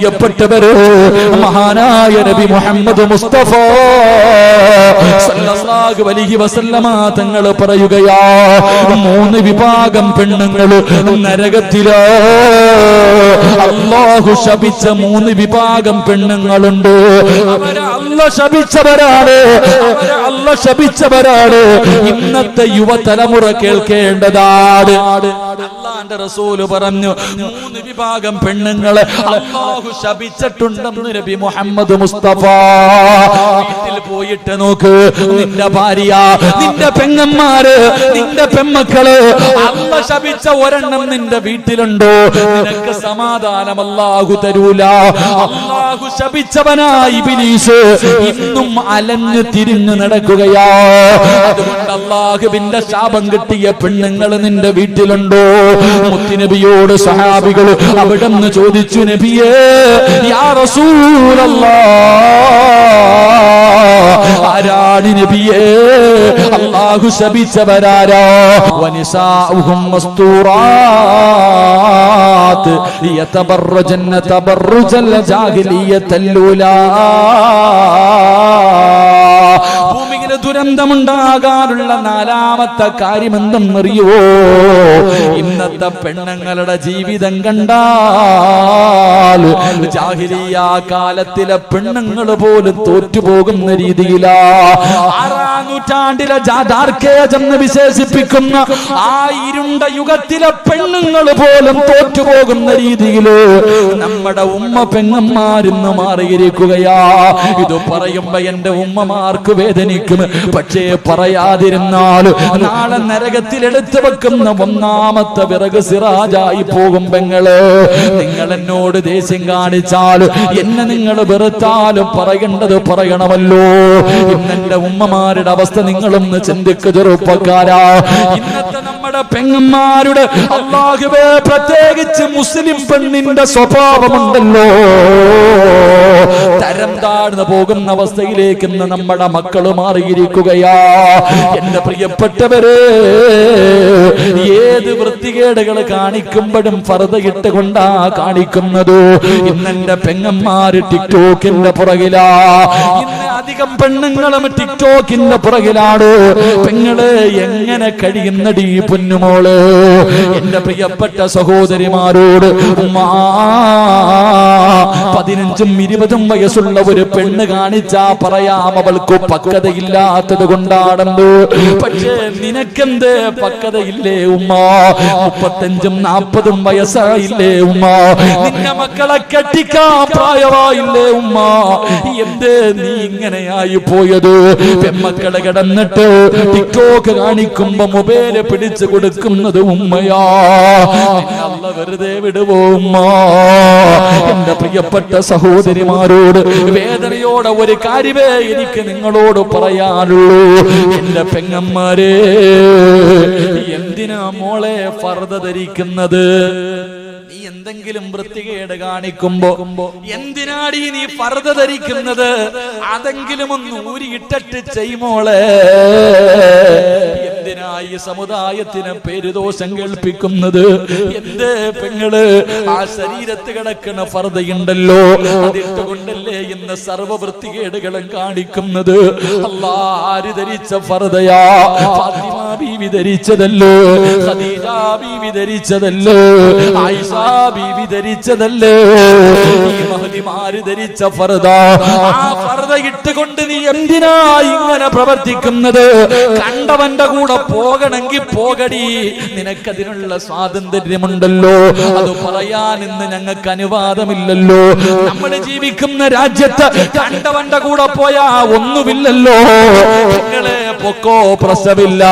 പ്രിയപ്പെട്ടവര് മഹാനായ നബി മുഹമ്മദ് മുസ്തഫ സല്ലല്ലാഹു അലൈഹി വസല്ലമ തങ്ങൾ പറയുകയാ മൂന്ന് വിഭാഗം പെണ്ണുങ്ങൾ നരകത്തിലോ. അള്ളാഹു ശപിച്ച മൂന്ന് വിഭാഗം പെണ്ണുങ്ങളുണ്ട്. അവരെ അല്ല ശപിച്ചവരാണ്. അവരെ അല്ല ശപിച്ചവരാണ്. ഇന്നത്തെ യുവതലമുറ കേൾക്കേണ്ടതാണ്. അള്ളാന്റെ റസൂൽ പറഞ്ഞു മൂന്ന് വിഭാഗം പെണ്ണുങ്ങളെ അള്ളാഹു ശപിച്ചിട്ടുണ്ടെന്ന് നബി മുഹമ്മദ് മുസ്തഫ. പോയിട്ട് നോക്ക് നിന്റെ ഭാര്യ നിന്റെ പെങ്ങന്മാര് നിന്റെ പെമ്മക്കൾ അള്ള ശപിച്ച ഒരെണ്ണം നിന്റെ വീട്ടിലുണ്ടോ? നിനക്ക് സമാധാനം അല്ലാഹു തരൂല. അല്ലാഹു ശപിച്ചവനായി ഇബ്ലീസ് ഇന്നും അലഞ്ഞു തിരിഞ്ഞു നടക്കുകയാ. അതുകൊണ്ട് അള്ളാഹുവിന്റെ ശാപം കിട്ടിയ പെണ്ണുങ്ങൾ നിന്റെ വീട്ടിലുണ്ടോ? മുത്തുനബിയോട് സഹാബികൾ അവിടെ നിന്ന് ചോദിച്ചു നബിയേ യാ റസൂലല്ലാ. ആരാണ് നബിയേ? അള്ളാഹു ശപിച്ചവരാരോ? വനിസാഹും മസ്തൂറാത്ത്. യതബറജന്ന തബറുജൽ ജാഹിലിയത്തല്ലൂലാ. ഭൂമിയിലെ ദുരന്തമുണ്ടാകാറുള്ള നാലാമത്തെ കാര്യം എന്തെന്നറിയോ ഇന്നത്തെ പെണ്ണുങ്ങളുടെ ജീവിതം കണ്ടാൽ കാലത്തിലെ പെണ്ണുങ്ങൾ പോലും തോറ്റുപോകുന്ന രീതിയിലാ. ആറാം നൂറ്റാണ്ടിലെ ജാതാർക്കേജെന്ന് വിശേഷിപ്പിക്കുന്ന ആ ഇരുണ്ട യുഗത്തിലെ പെണ്ണുങ്ങൾ പോലും തോറ്റുപോകുന്ന രീതിയിൽ നമ്മുടെ ഉമ്മ പെങ്ങന്മാരിന്ന് മാറിയിരിക്കുകയാ. ഇത് പറയുമ്പോ എന്റെ ഉമ്മമാർക്ക് വേദനിക്കും. പക്ഷേ പറയാതിരുന്നാൽ നാളെ നരകത്തിൽ എടുത്തു വെക്കുന്ന ഒന്നാമത്തെ വിറക് സിറാജായി പോകും പെങ്ങൾ. നിങ്ങൾ എന്നോട് ദേഷ്യം കാണിച്ചാലും എന്നെ നിങ്ങൾ വെറുത്താലും പറയേണ്ടത് പറയണമല്ലോ. ഇന്നെന്റെ ഉമ്മമാരുടെ അവസ്ഥ നിങ്ങളൊന്ന് ചിന്തിക്കുക ചെറുപ്പക്കാരാ. ഇന്നത്തെ നമ്മുടെ പെങ്ങന്മാരുടെ അള്ളാഹുവേ പ്രത്യേകിച്ച് മുസ്ലിം പെണ്ണിന്റെ സ്വഭാവമുണ്ടല്ലോ. തരം താഴ്ന്നു പോകുന്ന അവസ്ഥയിലേക്ക് നമ്മുടെ മക്കൾ മാറിയിരിക്കുകയാ. എന്റെ പ്രിയപ്പെട്ടവര് ഏത് വൃത്തികേടുകൾ കാണിക്കുമ്പോഴും ഫറുതയിട്ട് കൊണ്ടാ കാണിക്കുന്നത് ഇന്നെന്റെ പെങ്ങന്മാര് ടിക്ടോക്കിന്റെ പുറകിലാ. അധികം പെണ്ണുങ്ങളും ടിക്ടോക്കിന്റെ പുറകിലാണ്. പെങ്ങൾ എങ്ങനെ കഴിയുന്നടി പൊന്നുമോൾ. എന്റെ പ്രിയപ്പെട്ട സഹോദരിമാരോട് ഉമ്മാ പതിനഞ്ചും ഇരുപതും വയസ്സുള്ള ഒരു പെണ്ണ് കാണിച്ചാ പറയാം അവൾക്ക് പക്വതയില്ലാത്തത് കൊണ്ടാണെന്ന്. പക്ഷേ നിനക്കെന്ത് പക്വതയില്ലേ ഉമ്മ? മുപ്പത്തഞ്ചും നാപ്പതും വയസ്സായില്ലേ ഉമ്മ? നിന്റെ മക്കളെ കെട്ടിക്കാൻ പ്രായമായില്ലേ ഉമ്മ? എന്ത് നീ ഇങ്ങനെയായി പോയത്? പെമ്മക്കളെ കിടന്നിട്ട് ടിക്ടോക്ക് കാണിക്കുമ്പോ മൊബൈൽ പിടിച്ചു കൊടുക്കുന്നത് ഉമ്മയാ. വെറുതെ വിടുവോ ഉമ്മ? പ്രിയപ്പെട്ട സഹോദരിമാരോട് വേദനയോടെ ഒരു കാര്യമേ എനിക്ക് നിങ്ങളോട് പറയാനുള്ളൂ. എന്റെ പെങ്ങന്മാരെ എന്തിനാ മോളെ ഫർദ ധരിക്കുന്നത്? എന്തെങ്കിലും വൃത്തികേട് കാണിക്കുമ്പോ എന്തിനാടി നീ ഫർദ ധരിക്കുന്നത്? അതെങ്കിലും ഒന്ന് ഊരിയിട്ടിട്ട് ചെയ്യുമോളെ എന്തിനായി സമുദായത്തിന് പേരുദോഷം കേൾപ്പിക്കുന്നത്? എന്ത് പെങ്ങൾ? ആ ശരീരത്ത് കിടക്കുന്ന ഫർദയുണ്ടല്ലോ അതിട്ടുകൊണ്ടല്ലേ ഇന്ന് സർവ വൃത്തികേടുകളും കാണിക്കുന്നത്? അല്ലാഹു ആര് ധരിച്ച ഫർദയാ ഫാത്തിമ ബീവി ധരിച്ചതല്ലോ ഖദീജ ബീവി ധരിച്ചതല്ലോ ആയിഷ ബീവി ധരിച്ചതല്ലേ ഈ മഹതിമാര് ധരിച്ച ഫർദ ആ ഫർദ ഇട്ടുകൊണ്ട് നീ എന്തിനാ ഇങ്ങനെ പ്രവർത്തിക്കുന്നത്? കണ്ടവന്റെ കൂടെ പോകണമെങ്കിൽ പോകടി. നിനക്കതിനുള്ള സ്വാതന്ത്ര്യമുണ്ടല്ലോ. അത് പറയാൻ ഇന്ന് ഞങ്ങൾക്ക് അനുവാദമില്ലല്ലോ. നമ്മൾ ജീവിക്കുന്ന രാജ്യത്ത് കണ്ടവന്റെ കൂടെ പോയാ ഒന്നുമില്ലല്ലോ. നിങ്ങളെ പൊക്കോ പ്രസവില്ല.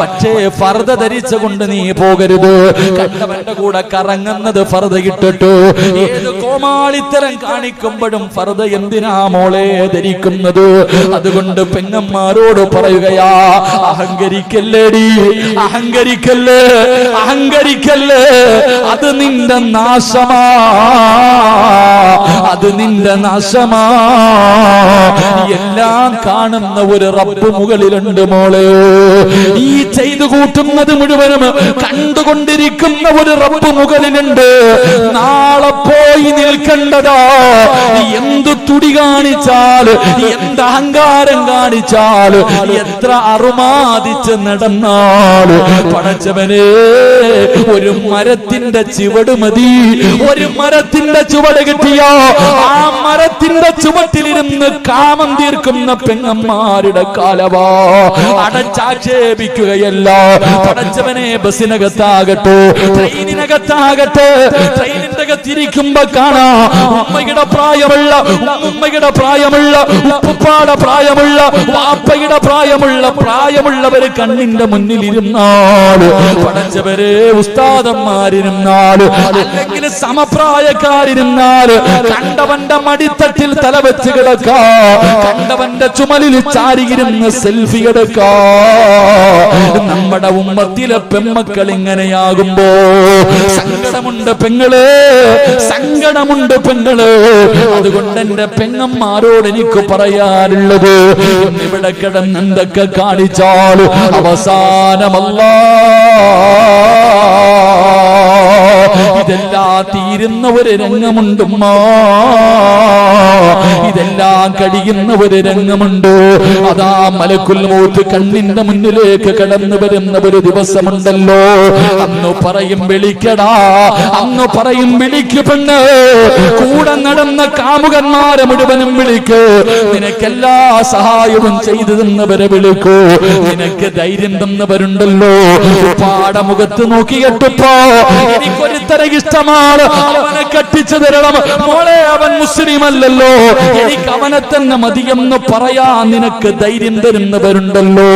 പക്ഷേ ഫർദ ധരിച്ചുകൊണ്ട് നീ പോകരുത്. കണ്ടവന്റെ കൂടെ കറങ്ങുന്നത് ഫർദ ഇട്ടിട്ടു. ഏത് കോമാളിത്തരം കാണിക്കുമ്പോഴും ഫർദ എന്തിനാ മോളെ ധരിക്കുന്നത്? അതുകൊണ്ട് പെങ്ങന്മാരോട് പറയുകയാ അഹങ്കരിക്കല്ലേടി അഹങ്കരിക്കല്ലേ അഹങ്കരിക്കല്ലേ അത് നിന്റെ നാശമാ. അത് നിന്റെ നാശമാ. എല്ലാം കാണുന്ന ഒരു റബ്ബ് മുകളിലുണ്ട് മോളെ. ഈ ചെയ്തു കൂട്ടുന്നത് മുഴുവനും കണ്ടുകൊണ്ടിരിക്കുന്ന ഒരു റബ്ബ് മുകളിലുണ്ട്. നാളെ പോയി നിൽക്കേണ്ടതാ. എന്തു തുടി കാണിച്ചാൽ എന്ത് അഹങ്കാരം കാണിച്ചാൽ എത്ര അറുമാതിച്ച് നടന്നാൽ. പടച്ചവനെ ഒരു മരത്തിന്റെ ചുവട് മതി. ഒരു മരത്തിന്റെ ചുവട് കിട്ടിയ ആ മരത്തിന്റെ ചുവട്ടിലിരുന്ന് കാമം തീർക്കുന്ന പെങ്ങന്മാരുടെ കാലവാ. അടച്ചാക്ഷേപിക്കുകയല്ല. പടച്ചവനെ ബസ്സിനകത്താകട്ടെ ട്രെയിനിനകത്താകട്ടെ ട്രെയിനിന്റെ അകത്തിരിക്കുമ്പോ കാണാ. ഉമ്മയുടെ പ്രായമുള്ള ഉമ്മയുടെ പ്രായമുള്ള ഉപ്പുപ്പാടെ പ്രായമുള്ള വാപ്പയുടെ പ്രായമുള്ള പ്രായമുള്ളവര് കണ്ണിന്റെ മുന്നിൽ ഇരുന്നാൽ പഠിച്ചവരെ ഉസ്താദന്മാരിരുന്നാൽ അല്ലെങ്കിൽ സമപ്രായക്കാരിരുന്നാൽ കണ്ടവന്റെ മടിത്തട്ടിൽ തല വെച്ച് കിടക്കാ കണ്ടവന്റെ ചുമലിൽ ചാരിയിരുന്ന് സെൽഫി എടുക്കാ. നമ്മുടെ ഉമ്മത്തിലെ പെമ്മക്കൾ ഇങ്ങനെയാകുമ്പോ സങ്കടമുണ്ട് പെങ്ങൾ. സങ്കടമുണ്ട് പെങ്ങൾ. അതുകൊണ്ട് എന്റെ പെങ്ങന്മാരോട് എനിക്ക് പറയാനുള്ളത് ഇവിടെ കിടന്ന് എന്തൊക്കെ കാണിച്ചാൽ അവസാനമല്ല. ഇതെല്ലാം തീരുന്ന ഒരു രംഗമുണ്ടുമ്മ. ഇതെല്ലാം കഴിയുന്ന ഒരു രംഗമുണ്ട്. അതാ മലക്കുൽ മൂത്ത് കണ്ണിന്റെ മുന്നിലേക്ക് കടന്നു വരുന്ന ഒരു ദിവസമുണ്ടല്ലോ. അന്ന് പറയും വിളിക്കടാ അന്ന് പറയും വിളിക്ക് പെണ്ണ്. കൂടെ നടന്ന കാമുകന്മാരെ മുഴുവനും വിളിക്ക്. നിനക്കെല്ലാ സഹായവും ചെയ്തു തന്നവരെ വിളിക്കൂ. നിനക്ക് ധൈര്യം തന്നവരുണ്ടല്ലോ. പാടമുഖത്ത് നോക്കി കെട്ടിപ്പോ. എനിക്കൊരുത്തര ഇഷ്ടമാണ്. അവനെ കെട്ടിച്ചു തരണം. മോളെ അവൻ മുസ്ലിം അല്ലല്ലോ എനിക്ക് അവനെ തന്നെ മതിയെന്ന് പറയാ നിനക്ക് ധൈര്യം തരുന്നവരുണ്ടല്ലോ.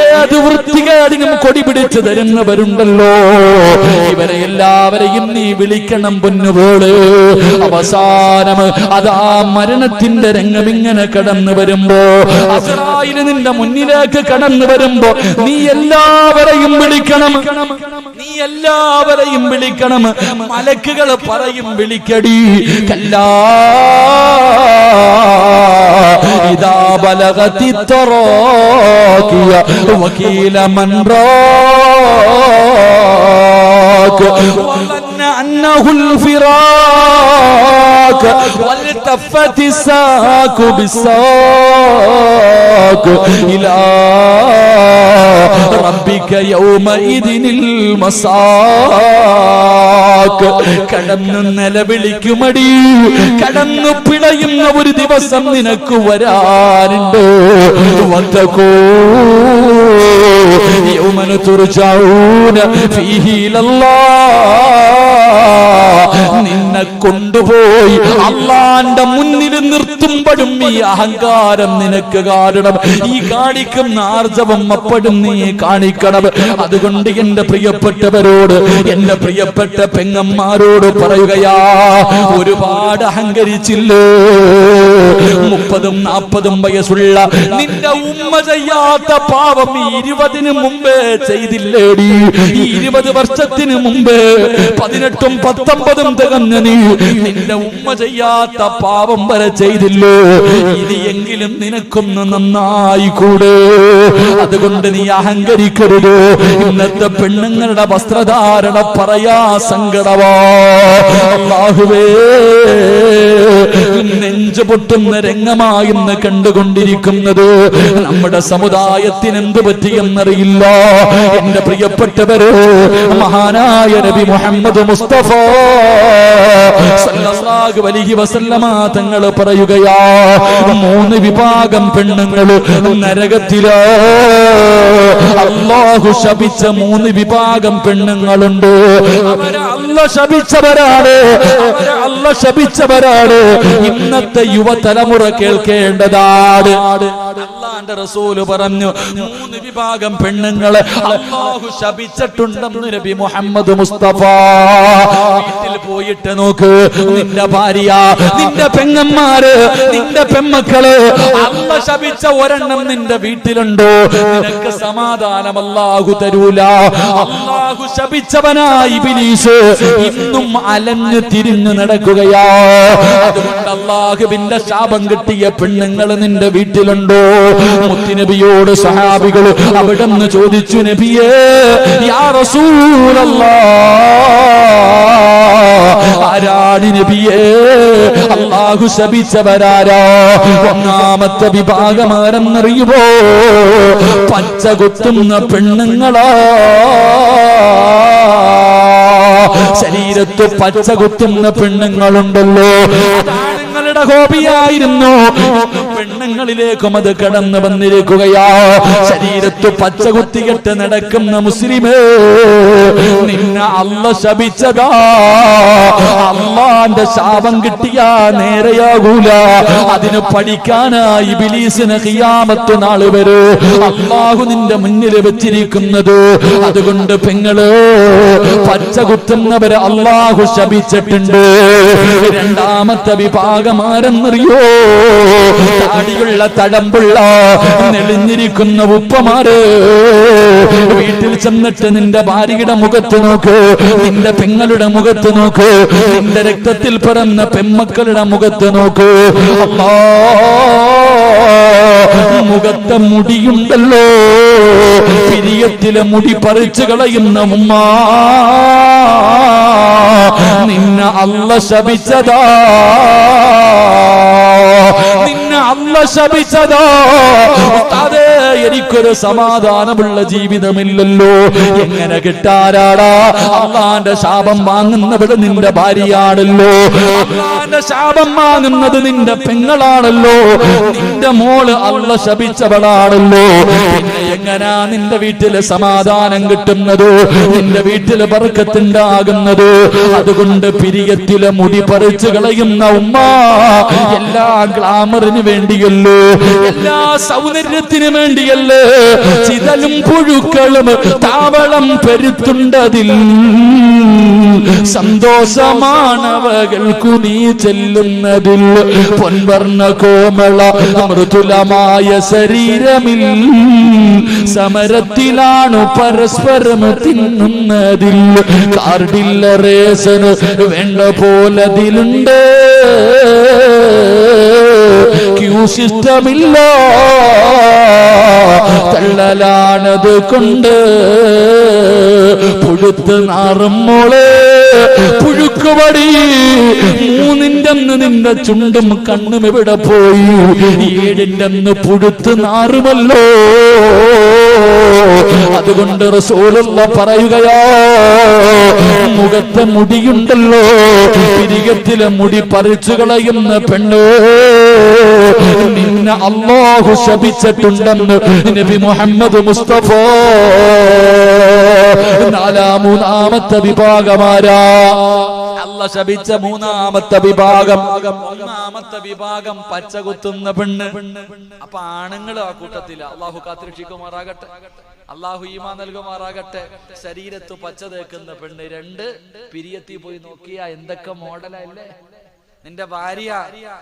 ഏത് വൃത്തികേടിനും കൊടി പിടിച്ചു തരുന്നവരുണ്ടല്ലോ. ഇവരെ എല്ലാവരെയും നീ വിളിക്കണം പൊന്നുപോലെ. അവസാനം അതാ മരണത്തിന്റെ രംഗം ഇങ്ങനെ കടന്നു വരുമ്പോ അസറായിന് നിന്റെ മുന്നിലേക്ക് കടന്നു വരുമ്പോ നീ എല്ലാവരെയും വിളിക്കണം. നീ എല്ലാവരെയും വിളിക്കണം. മലക്കുകൾ പറയും വിളിക്കടി. കല്ലാ بلغت التراكية وكيل من راك. وظن أنه الفراق. والتفت الساق بالساق إلى ربك يومئذ المساق കടന്നു നിലവിളിക്കുമടി കടന്നു പിടയുന്ന ഒരു ദിവസം നിനക്ക് വരാനുണ്ട് വത്തക്കോ യൗമന തുർജഊന ഫീഹി ഇലല്ലാഹ് നിന്നെ കൊണ്ടുപോയി അള്ളാന്റെ മുന്നിൽ നിർത്തുമ്പോഴും ഈ അഹങ്കാരം നിനക്ക് കാരണം. ഈ കാണിക്കുന്ന ആർജവം അപ്പോഴും നീ കാണിക്കണം. അതുകൊണ്ട് എന്റെ പ്രിയപ്പെട്ടവരോട് എന്റെ പ്രിയപ്പെട്ട പെങ്ങന്മാരോട് പറയുകയാ ഒരുപാട് അഹങ്കരിച്ചില്ലേ? മുപ്പതും നാൽപ്പതും വയസ്സുള്ള നിന്റെ ഉമ്മ ചെയ്യാത്ത പാവം ഇരുപതിന് മുമ്പേ ചെയ്തില്ലേടി. ഈ ഇരുപത് വർഷത്തിന് മുമ്പേ പതിനെട്ടും പത്തൊമ്പതും തികഞ്ഞ നീ നിന്റെ ഉമ്മ ചെയ്യാത്ത പാവം വരെ ചെയ്തില്ലോ. ഇനിയെങ്കിലും നിനക്കൊന്ന് നന്നായി കൂടെ. അതുകൊണ്ട് നീ അഹങ്കരിക്കരുത്. ഇന്നത്തെ പെണ്ണുങ്ങളുടെ വസ്ത്രധാരണ പറയാ സങ്കടവാ. അല്ലാഹുവേ നെഞ്ചു പൊട്ടുന്ന രംഗമായിന്ന് കണ്ടുകൊണ്ടിരിക്കുന്നത് നമ്മുടെ സമുദായത്തിന് എന്ത് പറ്റിയെന്നറിയില്ല. എന്റെ പ്രിയപ്പെട്ടവര് മഹാനായ നബി മുഹമ്മദ് മുസ്തഫ അലൈഹി വസല്ലമ തങ്ങൾ പറയുകയാ മൂന്ന് വിഭാഗം പെണ്ണുങ്ങൾ നരകത്തിലോ. അള്ളാഹു ശപിച്ച മൂന്ന് വിഭാഗം പെണ്ണുങ്ങളുണ്ട്. അവരെ അല്ല ശപിച്ചവരാണ്. അവരെ അല്ല ശപിച്ചവരാണ്. ഇന്നത്തെ യുവതലമുറ കേൾക്കേണ്ടതാണ്. അള്ളാന്റെ റസൂൽ പറഞ്ഞു മൂന്ന് വിഭാഗം പെണ്ണുങ്ങളെ അള്ളാഹു ശപിച്ചിട്ടുണ്ടെന്ന് നബി മുഹമ്മദ് മുസ്തഫ. വീട്ടിൽ പോയിട്ട് നോക്ക് നിന്റെ ഭാര്യ നിന്റെ പെങ്ങന്മാര് നിന്റെ പെമ്മക്കൾ അമ്മ ശപിച്ച ഒരെണ്ണം നിന്റെ വീട്ടിലുണ്ടോ? നിനക്ക് സമാധാനം അല്ലാഹു തരൂല. അല്ലാഹു ശപിച്ചവനായി ബിലീസ് ഇന്നും അലഞ്ഞു തിരിഞ്ഞു നടക്കുകയാ. അതുകൊണ്ട് അള്ളാഹുവിന്റെ ശാപം കിട്ടിയ പെണ്ണുങ്ങൾ നിന്റെ വീട്ടിലുണ്ടോ? മുത്തുനബിയോട് സഹാബികൾ അവിടെ നിന്ന് ചോദിച്ചു നബിയേ യാ ആരാണ് നബിയേ? അള്ളാഹു ശപിച്ചവരാരാ? ഒന്നാമത്തെ വിഭാഗം ആരെന്നറിയുമോ? പച്ച കുത്തുന്ന പെണ്ണുങ്ങളാ. ശരീരത്ത് പച്ച കുത്തുന്ന പെണ്ണുങ്ങളുണ്ടല്ലോ. ആണുങ്ങളുടെ ഹോബിയായിരുന്നു. പെണ്ണുങ്ങളിലേക്കും അത് കടന്നു വന്നിരിക്കുകയാ. ശരീരത്ത് പച്ച കുത്തികെട്ട് നടക്കുന്ന മുസ്ലിമേ നിന്നെ അല്ല ശപിച്ചതാ. അള്ളാന്റെ ശാപം കിട്ടിയാ നേരെയാകൂല. അതിന് പഠിക്കാനായി ബിലീസിന് ഖിയാമത്ത് നാൾ വരെ അള്ളാഹു നിന്റെ മുന്നിൽ വെച്ചിരിക്കുന്നത്. അതുകൊണ്ട് പെങ്ങൾ പച്ച കുത്തുന്നവരെ അള്ളാഹു ശപിച്ചിട്ടുണ്ട്. രണ്ടാമത്തെ വിഭാഗമാരെന്നറിയോ താടിയുള്ള തടമ്പുള്ള നെളിഞ്ഞിരിക്കുന്ന ഉപ്പമാര്. വീട്ടിൽ ചെന്നിട്ട് നിന്റെ ഭാര്യയുടെ മുഖത്ത് നോക്ക്. നിന്റെ പെങ്ങളുടെ മുഖത്ത് നോക്ക്. നിന്റെ രക്തത്തിൽ പിറന്ന പെമ്മക്കളുടെ മുഖത്ത് നോക്ക്. മുഖത്തെ മുടിയുണ്ടല്ലോ. പിരിയത്തിലെ മുടി പറിച്ചു കളയുന്ന ഉമ്മ. നിന്നെ അല്ല ശപിച്ചതാ. നിന്നെ ശപിച്ചതോ? ഉസ്താദേ, എനിക്കൊരു സമാധാനമുള്ള ജീവിതമില്ലല്ലോ. എങ്ങനെ കിട്ടാരാടാ അള്ളാന്റെ ശാപം വാങ്ങുന്നവൾ നിന്റെ ഭാര്യയാണല്ലോ. അള്ളാന്റെ ശാപം വാങ്ങുന്നത് നിന്റെ പെങ്ങളാണല്ലോ. നിന്റെ മോൾ അള്ള ശപിച്ചവളാണല്ലോ. എങ്ങനാ നിന്റെ വീട്ടിൽ സമാധാനം കിട്ടുന്നത്? നിന്റെ വീട്ടിൽ പറക്കത്തുണ്ടാകുന്നത് അതുകൊണ്ട് പിരിയത്തിലെ മുടി പറിച്ചു കളയുന്ന ഉമ്മ എല്ലാ ഗ്ലാമറിന് വേണ്ടിയല്ലോ. എല്ലാ സൗന്ദര്യത്തിന് വേണ്ടിയല്ലേ. ചിതലും പുഴുക്കളും താവളം പെരുത്തുണ്ടതിൽ. സന്തോഷമാണവകൾക്കു നീ ചെല്ലുന്നതിൽ. പൊൻവർണ കോമള മൃദുലമായ ശരീരമിൽ. സമരത്തിലാണു പരസ്പരം തിന്നുന്നതിൽ. കാർഡില്ല റേസന് വേണ്ട പോലതിലുണ്ട്. ക്യൂ സിസ്റ്റമില്ല. തള്ളലാണത് കൊണ്ട് പുഴുത്ത് നാറും മോളെ. പുഴുക്കുപടി മൂന്നിന്റെ അന്ന് നിന്റെ ചുണ്ടും കണ്ണും ഇവിടെ പോയി? ഏഴിന്റെ അന്ന് പുഴുത്ത് നാറുമല്ലോ. അതുകൊണ്ട് റസൂലുള്ള പറയുകയാ മുഖത്തെ മുടിയുണ്ടല്ലോ. തിരികത്തിലെ മുടി പറിച്ചു കളയുന്ന പെണ്ണ്. നിന്നെ അള്ളാഹു ശപിച്ചിട്ടുണ്ടെന്ന് നബി മുഹമ്മദ് മുസ്തഫ. മൂന്നാമത്തെ വിഭാഗമാരാ? അല്ല ശപിച്ച മൂന്നാമത്തെ വിഭാഗം. മൂന്നാമത്തെ വിഭാഗം പച്ച കുത്തുന്ന പെണ്ണ്. അപ്പൊ ആണുങ്ങൾ ആ കൂട്ടത്തില്ല അള്ളാഹു കാത്തിരക്ഷിക്കുമാറാകട്ടെ. അള്ളാഹു ഈമാ നൽകുമാറാകട്ടെ. ശരീരത്ത് പച്ച തേക്കുന്ന പെണ്ണ് രണ്ട്. പിരിയത്തി പോയി നോക്കിയ എന്തൊക്കെ മോഡലല്ലേ നിന്റെ ഭാര്യ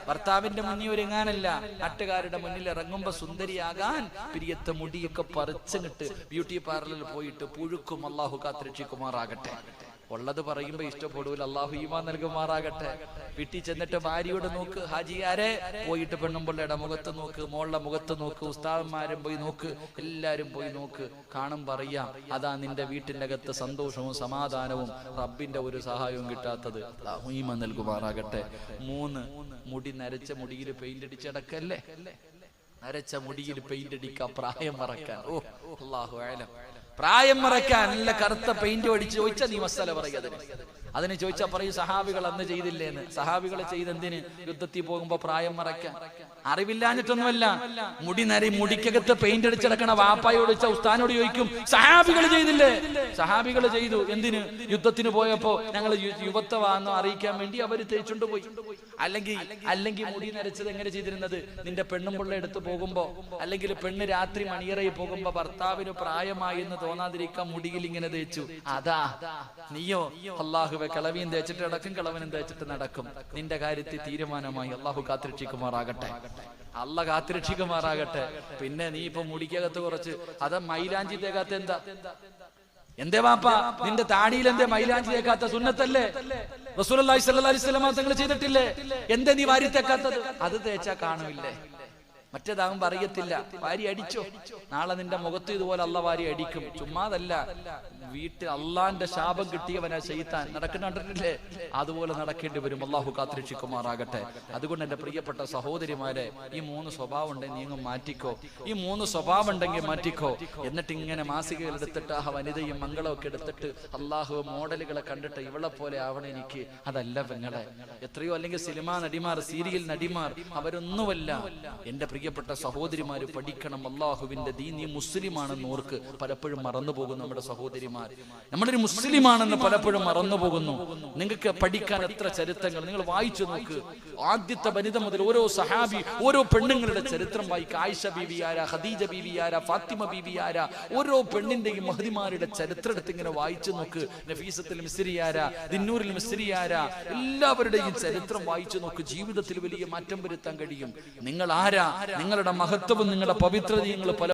ഭർത്താവിന്റെ മുന്നിൽ ഒരുങ്ങാനല്ല. നാട്ടുകാരുടെ മുന്നിൽ ഇറങ്ങുമ്പോ സുന്ദരിയാകാൻ പിരിയത്തെ മുടിയൊക്കെ പറിച്ചങ്ങിട്ട് ബ്യൂട്ടി പാർലറിൽ പോയിട്ട് പുഴുക്കും അള്ളാഹു കാത്തിരക്ഷിക്കുമാറാകട്ടെ. ഉള്ളത് പറയുമ്പോ ഇഷ്ടപ്പെടൂല. അള്ളാഹു ഈമാൻ നൽകുമാറാകട്ടെ. വീട്ടിൽ ചെന്നിട്ട് ഭാര്യയോട് നോക്ക് ഹാജിയാരെ. പോയിട്ട് പെണ്ണുമ്പിള്ളയുടെ മുഖത്ത് നോക്ക് മോളുടെ മുഖത്ത് നോക്ക് ഉസ്താവന്മാരും പോയി നോക്ക് എല്ലാരും പോയി നോക്ക്. കാണും പറയാം. അതാ നിന്റെ വീട്ടിന്റെ അകത്ത് സന്തോഷവും സമാധാനവും റബ്ബിന്റെ ഒരു സഹായവും കിട്ടാത്തത്. അല്ലാഹു ഈമാൻ നൽകുമാറാകട്ടെ. മൂന്ന് മുടി നരച്ച മുടിയിൽ പെയിന്റ് അടിച്ചടക്കല്ലേ നരച്ച മുടിയിൽ പെയിന്റ് അടിക്കാൻ പ്രായം മറക്കാൻ. ഓ അള്ളാഹു ആലം. പ്രായം മറക്കാൻ നല്ല കറുത്ത പെയിന്റ് അടിച്ച് ചോദിച്ചാൽ നീ മസാല പറയുക അതിന്. അതിന് ചോദിച്ചാൽ പറയും സഹാബികൾ അന്ന് ചെയ്തില്ലേന്ന്. സഹാബികൾ ചെയ്തെന്തിന് യുദ്ധത്തിൽ പോകുമ്പോ പ്രായം മറക്കാൻ അറിവില്ലാഞ്ഞിട്ടൊന്നുമല്ല. മുടി നരി മുടിക്കകത്ത് പെയിന്റ് അടിച്ചടക്കണ വാപ്പായോട് ചോദിച്ച ഉസ്താനോട് ചോദിക്കും സഹാബികൾ ചെയ്തില്ലേ? സഹാബികൾ ചെയ്തു. എന്തിന്? യുദ്ധത്തിന് പോയപ്പോ ഞങ്ങൾ യുവത്വമാണെന്ന് അറിയിക്കാൻ വേണ്ടി അവർ തേച്ചുകൊണ്ട് പോയി. അല്ലെങ്കിൽ അല്ലെങ്കിൽ മുടി നരച്ചത് എങ്ങനെ ചെയ്തിരുന്നത്? നിന്റെ പെണ്ണും പിള്ള എടുത്തു പോകുമ്പോ അല്ലെങ്കിൽ പെണ്ണ് രാത്രി മണിയറയിൽ പോകുമ്പോ ഭർത്താവിന് പ്രായമായി തോന്നാതിരിക്കാൻ മുടിയിൽ ഇങ്ങനെ തേച്ചു. അതാ നീയോ അള്ളാഹുവെ കളവിയും തേച്ചിട്ട് നടക്കും കളവനും തേച്ചിട്ട് നടക്കും. നിന്റെ കാര്യത്തിൽ തീരുമാനമായി അള്ളാഹു കാത്തിരക്ഷിക്കുമാറാകട്ടെ. അല്ല കാത്തിരക്ഷിക്കുമാറാകട്ടെ. പിന്നെ നീ ഇപ്പൊ മുടിക്കകത്ത് കുറച്ച് അതാ മൈലാഞ്ചി തേക്കാത്ത എന്താ? എന്തേ വാപ്പ നിന്റെ താടിയിൽ എന്തേ മൈലാഞ്ചി തേക്കാത്ത സുന്നത്തല്ലേ? റസൂലി തങ്ങൾ ചെയ്തിട്ടില്ലേ? എന്തേ നീ വാരി തേക്കാത്തത്? അത് തേച്ചാ കാണുമില്ലേ? മറ്റേതാകുമ്പോ അറിയത്തില്ല. വാരി അടിച്ചോ? നാളെ നിന്റെ മുഖത്ത് ഇതുപോലെ അല്ല വാരി അടിക്കും. ചുമ്മാതല്ല. വീട്ടിൽ അള്ളാന്റെ ശാപം കിട്ടിയവനാ ചെയ്ത്താൻ നടക്കുന്നുണ്ടല്ലേ അതുപോലെ നടക്കേണ്ടി വരും. അള്ളാഹു കാത്തിരക്ഷിക്കുമാറാകട്ടെ. അതുകൊണ്ട് എന്റെ പ്രിയപ്പെട്ട സഹോദരിമാരെ ഈ മൂന്ന് സ്വഭാവം ഉണ്ടെങ്കിൽ നീങ്ങും മാറ്റിക്കോ. ഈ മൂന്ന് സ്വഭാവം ഉണ്ടെങ്കിൽ മാറ്റിക്കോ. എന്നിട്ട് ഇങ്ങനെ മാസികകൾ എടുത്തിട്ട് ആ വനിതയും മംഗളമൊക്കെ എടുത്തിട്ട് അള്ളാഹു മോഡലുകളെ കണ്ടിട്ട് ഇവളെ പോലെ ആവണം എനിക്ക്. അതല്ല പെങ്ങളെ. എത്രയോ അല്ലെങ്കിൽ സിനിമാ നടിമാർ സീരിയൽ നടിമാർ അവരൊന്നുമല്ല. എന്റെ പ്രിയപ്പെട്ട സഹോദരിമാര് പഠിക്കണം. അള്ളാഹുവിന്റെ ദീ നീ മുസ്ലിമാണെന്ന് ഓർക്ക് പലപ്പോഴും മറന്നു നമ്മുടെ സഹോദരിമാർ നമ്മളൊരു മുസ്ലിമാണെന്ന് പലപ്പോഴും മറന്നു പോകുന്നു നിങ്ങൾക്ക് പഠിക്കാൻ എത്ര ചരിത്രങ്ങൾ? നിങ്ങൾ വായിച്ചു നോക്ക്. ആദ്യത്തെ വനിത മുതൽ ഓരോ സഹാബി ഓരോ പെണ്ണുങ്ങളുടെ ചരിത്രം വായിക്കുക. ആയിഷ ബീവിയാര ഖദീജ ബീവിയാര ഫാത്തിമ ബീവിയാര ഓരോ പെണ്ണിന്റെയും മഹതിമാരുടെ ചരിത്രം എടുത്ത് ഇങ്ങനെ വായിച്ചു നോക്ക്. നഫീസത്തിൽ മിസ്രിയാര ദിന്നൂരിൽ മിസ്രിയാര എല്ലാവരുടെയും ചരിത്രം വായിച്ചു നോക്ക്. ജീവിതത്തിൽ വലിയ മാറ്റം വരുത്താൻ കഴിയും. നിങ്ങൾ ആരാ? നിങ്ങളുടെ മഹത്വവും നിങ്ങളുടെ പവിത്രതയും നിങ്ങൾ പല